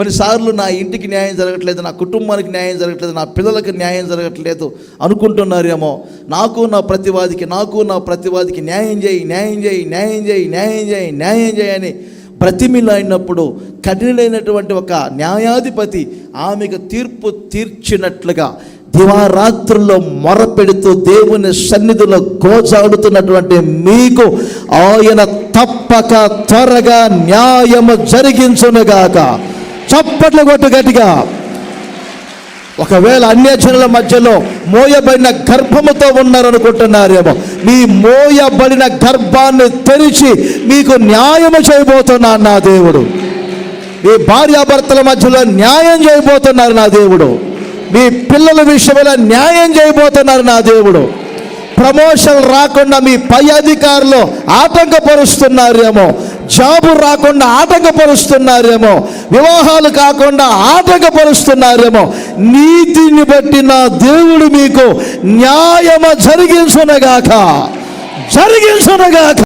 కొన్నిసార్లు నా ఇంటికి న్యాయం జరగట్లేదు నా కుటుంబానికి న్యాయం జరగట్లేదు నా పిల్లలకు న్యాయం జరగట్లేదు అనుకుంటున్నారేమో. నాకు నా ప్రతివాదికి నాకు నా ప్రతివాదికి న్యాయం చేయి న్యాయం చేయి న్యాయం చేయి న్యాయం చేయి న్యాయం చేయని బ్రతిమిలాడినప్పుడు కఠినైనటువంటి ఒక న్యాయాధిపతి ఆమెకు తీర్పు తీర్చినట్లుగా దివారాత్రుల్లో మొరపెడుతూ దేవుని సన్నిధిలో గోజాడుతున్నటువంటి మీకు ఆయన తప్పక త్వరగా న్యాయము జరిగించునుగాక. చప్పట్లు కొట్టు గట్టిగా. ఒకవేళ అన్యజనుల మధ్యలో మోయబడిన గర్భముతో ఉన్నారనుకుంటున్నారేమో మీ మోయబడిన గర్భాన్ని తెరిచి మీకు న్యాయము చేయబోతున్నాను నా దేవుడు. మీ భార్యాభర్తల మధ్యలో న్యాయం చేయబోతున్నారు నా దేవుడు. మీ పిల్లల విషయంలో న్యాయం చేయబోతున్నారు నా దేవుడు. ప్రమోషన్ రాకుండా మీ పై అధికారులు ఆటంకపరుస్తున్నారేమో జాబు రాకుండా ఆటంకపరుస్తున్నారేమో వివాహాలు కాకుండా ఆటంకపరుస్తున్నారేమో నీతిని బట్టి నా దేవుడు మీకు న్యాయమ జరిగించునగాక జరిగించునగాక.